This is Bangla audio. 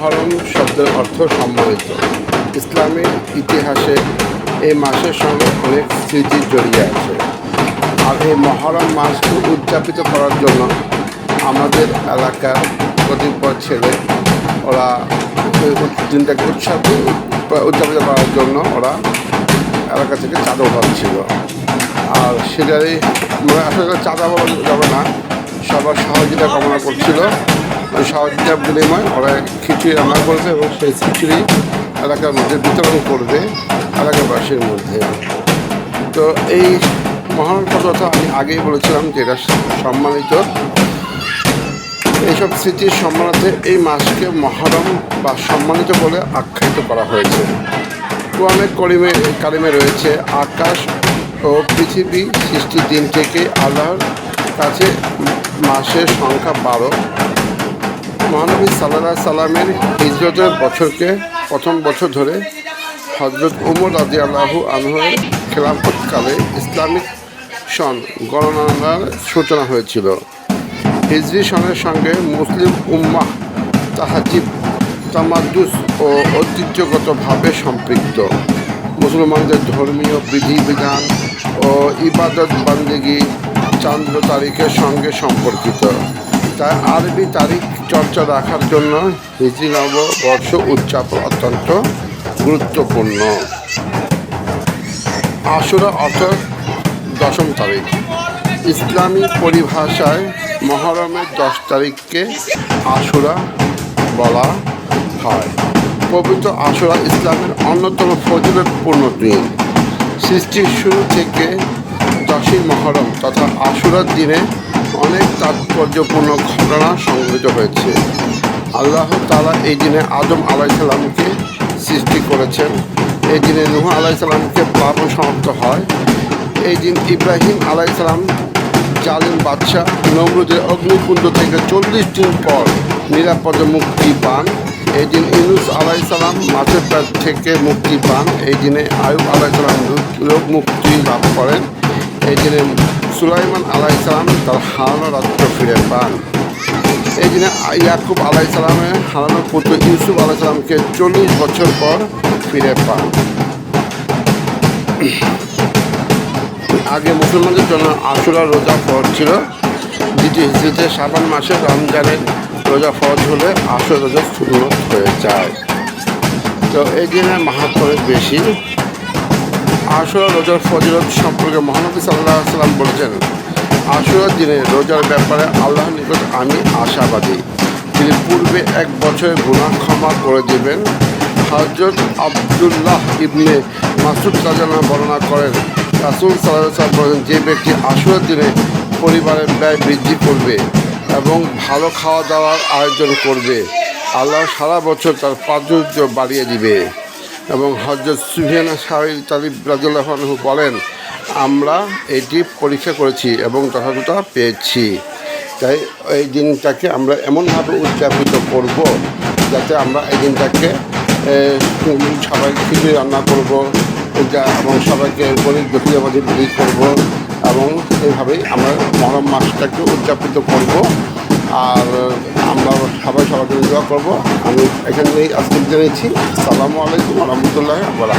মহরম শব্দের অর্থ সম্মানিত। ইসলামের ইতিহাসে এই মাসের সঙ্গে অনেক স্মৃতি জড়িয়ে আছে। আর এই মহরম মাসকে উদযাপিত করার জন্য আমাদের এলাকার কতিপয় ছেলে, ওরা দিনটাকে উৎসব উদযাপিত করার জন্য ওরা এলাকা থেকে চাঁদা উঠাচ্ছিল আর সেটারই মানে আসলে চাঁদা বলা যাবে না, সবার সহযোগিতা কামনা করছিল। ওই সহযোগিতার বিনিময় ওরা খিচুড়ি রান্না করবে এবং সেই খিচুড়ি এলাকার মধ্যে বিতরণ করবে এলাকাবাসীর মধ্যে। তো এই মহান কথা আমি আগেই বলেছিলাম যে এটা সম্মানিত। এইসব স্মৃতির সম্মানার্থে এই মাসকে মহরম বা সম্মানিত বলে আখ্যায়িত করা হয়েছে। কোরআনে করিমে, কারিমে রয়েছে, আকাশ ও পৃথিবী সৃষ্টির দিন থেকে আল্লাহর কাছে মাসের সংখ্যা বারো। মহানবী সাল্লাহ সাল্লামের হিজরতের বছরকে প্রথম বছর ধরে হজরত উমর রাজি আল্লাহু আনহের খেলাফতকালে ইসলামিক সন গণনার সূচনা হয়েছিল। হিজরি সনের সঙ্গে মুসলিম উম্মাহ তাহাজিব, তামাদ্দুস ও ঐতিহ্যগতভাবে সম্পৃক্ত। মুসলমানদের ধর্মীয় বিধিবিধান ও ইবাদত বান্দিগি চান্দ্র তারিখের সঙ্গে সম্পর্কিত। তাই আরবি তারিখ চর্চা রাখার জন্য হিজরি নববর্ষ উদযাপন অত্যন্ত গুরুত্বপূর্ণ। আশুরা অর্থাৎ দশম তারিখ। ইসলামী পরিভাষায় মহরমের দশ তারিখকে আশুরা বলা হয়। পবিত্র আশুরা ইসলামের অন্যতম ফজিলতপূর্ণ দিন। সৃষ্টির শুরু থেকে দশই মহরম তথা আশুরার দিনে অনেক তাৎপর্যপূর্ণ ঘটনা সংঘটিত হয়েছে। আল্লাহ তালা এই দিনে আদম আলাইসাল্লামকে সৃষ্টি করেছেন। এই দিনে নুহ আলাইসাল্লামকে প্লাবন সমাপ্ত হয়। এই দিন ইব্রাহিম আলাইসাল্লাম জালিম বাদশাহ নমরুদের অগ্নিকুণ্ড থেকে চল্লিশ দিন পর নিরাপদে মুক্তি পান। এই দিন ইউনুস আলাইসাল্লাম মাছের পেট থেকে মুক্তি পান। এই দিনে আয়ুব আলাইসাল্লাম রোগ মুক্তি লাভ করেন। এই দিনে সুলাইমান আলাইসাল্লাম তার হারানো রাত্র ফিরে পান। এই দিনে ইয়াকুব আলাইসাল্লামের হারানো পুত্র ইউসুফ আলাইসাল্লামকে চল্লিশ বছর পর ফিরে পান। আগে মুসলমানদের জন্য আশুরা রোজা ফরজ ছিল। দ্বিতীয় হিসেবে সাবান মাসে রমজানের রোজা ফরজ হলে আশুরা রোজা সুন্নত হয়ে যায়। তো এই দিনের মাহাত্ম অনেক বেশি। আশুরা রোজার ফজিলত সম্পর্কে মহানবী সাল্লাহ সাল্লাম বলেছেন আশুরার দিনে রোজার ব্যাপারে আল্লাহর নিকট আমি আশাবাদী। তিনি পূর্বে এক বছরের গুণা ক্ষমা করে দেবেন। হজরত আবদুল্লাহ ইবনে মাসুদ সাজানা বর্ণনা করেন, রাসুল সাল্লাহ সাল্লাম বলেন যে ব্যক্তি আশুরার দিনে পরিবারের ব্যয় বৃদ্ধি করবে এবং ভালো খাওয়া দাওয়ার আয়োজন করবে, আল্লাহ সারা বছর তার প্রাচুর্য বাড়িয়ে দিবে। এবং হজরত সুফিয়ানা সাহিল তালিব রাজুল্লাহু বলেন, আমরা এটি পরীক্ষা করেছি এবং যথাযথ পেয়েছি। তাই এই দিনটাকে আমরা এমনভাবে উদযাপিত করব যাতে আমরা এই দিনটাকে সবাই খিচুড়ি রান্না করব এবং সবাইকে গরিব দুঃখীবাদী বিলি করব এবং এইভাবেই আমরা মহরম মাসটাকে উদযাপিত করব। আর আমরা সবাই জন্য দোয়া করব। আমি এখানেই আজকে জানিয়েছি সালামু আলাইকুম রহমতুল্লাহ আবার